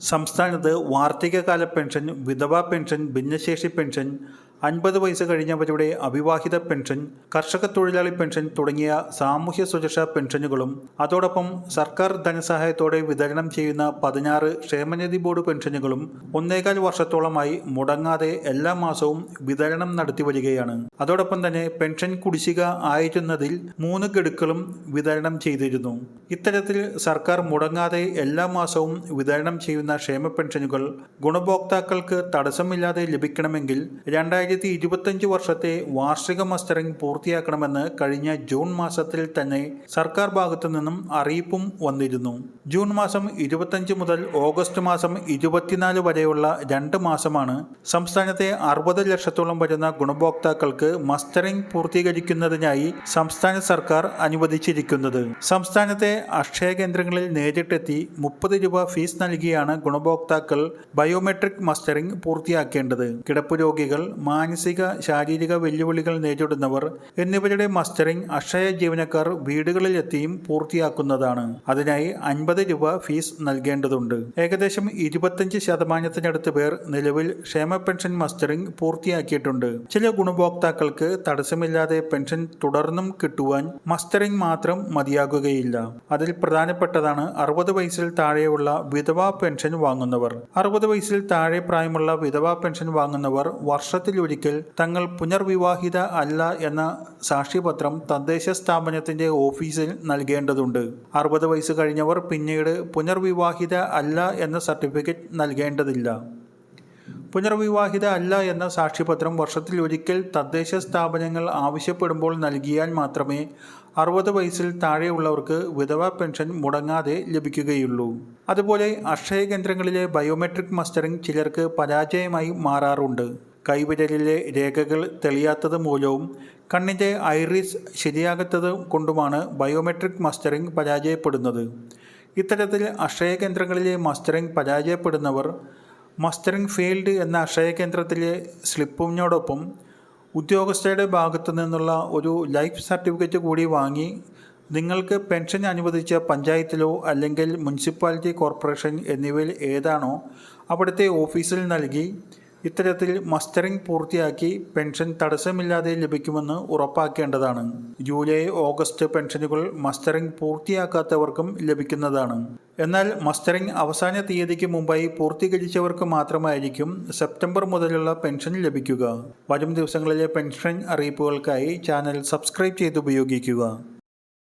സംസ്ഥാനത്ത് വാർദ്ധക്യകാല പെൻഷൻ വിധവാ പെൻഷൻ ഭിന്നശേഷി പെൻഷൻ അൻപത് വയസ്സ് കഴിഞ്ഞവരുടെ അവിവാഹിത പെൻഷൻ കർഷക തൊഴിലാളി പെൻഷൻ തുടങ്ങിയ സാമൂഹ്യ സുരക്ഷാ പെൻഷനുകളും അതോടൊപ്പം സർക്കാർ ധനസഹായത്തോടെ വിതരണം ചെയ്യുന്ന പതിനാറ് ക്ഷേമനിധി ബോർഡ് പെൻഷനുകളും ഒന്നേകാൽ വർഷത്തോളമായി മുടങ്ങാതെ എല്ലാ മാസവും വിതരണം നടത്തി വരികയാണ്. അതോടൊപ്പം തന്നെ പെൻഷൻ കുടിശ്ശിക ആയിരുന്നതിൽ മൂന്ന് ഗഡുക്കളും വിതരണം ചെയ്തിരുന്നു. ഇത്തരത്തിൽ സർക്കാർ മുടങ്ങാതെ എല്ലാ മാസവും വിതരണം ചെയ്യുന്ന ക്ഷേമ പെൻഷനുകൾ ഗുണഭോക്താക്കൾക്ക് തടസ്സമില്ലാതെ ലഭിക്കണമെങ്കിൽ രണ്ടായിരത്തി ഇരുപത്തഞ്ച് വർഷത്തെ വാർഷിക മസ്റ്ററിംഗ് പൂർത്തിയാക്കണമെന്ന് കഴിഞ്ഞ ജൂൺ മാസത്തിൽ തന്നെ സർക്കാർ ഭാഗത്തു നിന്നും അറിയിപ്പും വന്നിരുന്നു. ജൂൺ മാസം ഇരുപത്തഞ്ച് മുതൽ ഓഗസ്റ്റ് മാസം ഇരുപത്തിനാല് വരെയുള്ള രണ്ട് മാസമാണ് സംസ്ഥാനത്തെ അറുപത് ലക്ഷത്തോളം വരുന്ന ഗുണഭോക്താക്കൾക്ക് മസ്റ്ററിംഗ് പൂർത്തീകരിക്കുന്നതിനായി സംസ്ഥാന സർക്കാർ അനുവദിച്ചിരിക്കുന്നത്. സംസ്ഥാനത്തെ അക്ഷയ കേന്ദ്രങ്ങളിൽ നേരിട്ടെത്തി മുപ്പത് രൂപ ഫീസ് നൽകിയാണ് ഗുണഭോക്താക്കൾ ബയോമെട്രിക് മസ്റ്ററിംഗ് പൂർത്തിയാക്കേണ്ടത്. കിടപ്പ് രോഗികൾ മാനസിക ശാരീരിക വെല്ലുവിളികൾ നേരിടുന്നവർ എന്നിവരുടെ മസ്റ്ററിംഗ് അക്ഷയ ജീവനക്കാർ വീടുകളിലെത്തിയും പൂർത്തിയാക്കുന്നതാണ്. അതിനായി അൻപത് രൂപ ഫീസ് നൽകേണ്ടതുണ്ട്. ഏകദേശം ഇരുപത്തഞ്ച് ശതമാനത്തിനടുത്ത് പേർ നിലവിൽ ക്ഷേമ പെൻഷൻ മസ്റ്ററിംഗ് പൂർത്തിയാക്കിയിട്ടുണ്ട്. ചില ഗുണഭോക്താക്കൾക്ക് തടസ്സമില്ലാതെ പെൻഷൻ തുടർന്നും കിട്ടുവാൻ മസ്റ്ററിംഗ് മാത്രം മതിയാകുകയില്ല. അതിൽ പ്രധാനപ്പെട്ടതാണ് അറുപത് വയസ്സിൽ താഴെയുള്ള വിധവാ പെൻഷൻ വാങ്ങുന്നവർ. അറുപത് വയസ്സിൽ താഴെ പ്രായമുള്ള വിധവാ പെൻഷൻ വാങ്ങുന്നവർ വർഷത്തിലൊരിക്കൽ തങ്ങൾ പുനർവിവാഹിത അല്ല എന്ന സാക്ഷ്യപത്രം തദ്ദേശ സ്ഥാപനത്തിന്റെ ഓഫീസിൽ നൽകേണ്ടതുണ്ട്. അറുപത് വയസ്സ് കഴിഞ്ഞവർ പിന്നീട് പുനർവിവാഹിത അല്ല എന്ന സർട്ടിഫിക്കറ്റ് നൽകേണ്ടതില്ല. പുനർവിവാഹിത അല്ല എന്ന സാക്ഷ്യപത്രം വർഷത്തിൽ ഒരിക്കൽ തദ്ദേശ സ്ഥാപനങ്ങൾ ആവശ്യപ്പെടുമ്പോൾ നൽകിയാൽ മാത്രമേ അറുപത് വയസ്സിൽ താഴെയുള്ളവർക്ക് വിധവ പെൻഷൻ മുടങ്ങാതെ ലഭിക്കുകയുള്ളൂ. അതുപോലെ അക്ഷയ കേന്ദ്രങ്ങളിലെ ബയോമെട്രിക് മസ്റ്ററിംഗ് ചിലർക്ക് പരാജയമായി മാറാറുണ്ട്. കൈവിരലിലെ രേഖകൾ തെളിയാത്തത് മൂലവും കണ്ണിന്റെ ഐറിസ് ശരിയാകാത്തത് കൊണ്ടുമാണ് ബയോമെട്രിക് മസ്റ്ററിംഗ് പരാജയപ്പെടുന്നത്. ഇത്തരത്തിൽ അക്ഷയ കേന്ദ്രങ്ങളിലെ മസ്റ്ററിംഗ് പരാജയപ്പെടുന്നവർ മസ്റ്ററിംഗ് ഫീൽഡ് എന്ന അക്ഷയ കേന്ദ്രത്തിലെ സ്ലിപ്പിനോടൊപ്പം ഉദ്യോഗസ്ഥയുടെ ഭാഗത്തു നിന്നുള്ള ഒരു ലൈഫ് സർട്ടിഫിക്കറ്റ് കൂടി വാങ്ങി നിങ്ങൾക്ക് പെൻഷൻ അനുവദിച്ച പഞ്ചായത്തിലോ അല്ലെങ്കിൽ മുനിസിപ്പാലിറ്റി കോർപ്പറേഷൻ എന്നിവയിൽ ഏതാണോ അവിടുത്തെ ഓഫീസിൽ നൽകി ഇത്തരത്തിൽ മസ്റ്ററിംഗ് പൂർത്തിയാക്കി പെൻഷൻ തടസ്സമില്ലാതെ ലഭിക്കുമെന്ന് ഉറപ്പാക്കേണ്ടതാണ്. ജൂലൈ ഓഗസ്റ്റ് പെൻഷനുകൾ മസ്റ്ററിംഗ് പൂർത്തിയാക്കാത്തവർക്കും ലഭിക്കുന്നതാണ്. എന്നാൽ മസ്റ്ററിംഗ് അവസാന തീയതിക്ക് മുമ്പായി പൂർത്തീകരിച്ചവർക്ക് മാത്രമായിരിക്കും സെപ്റ്റംബർ മുതലുള്ള പെൻഷൻ ലഭിക്കുക. വരും ദിവസങ്ങളിലെ പെൻഷൻ അറിയിപ്പുകൾക്കായി ചാനൽ സബ്സ്ക്രൈബ് ചെയ്ത് ഉപയോഗിക്കുക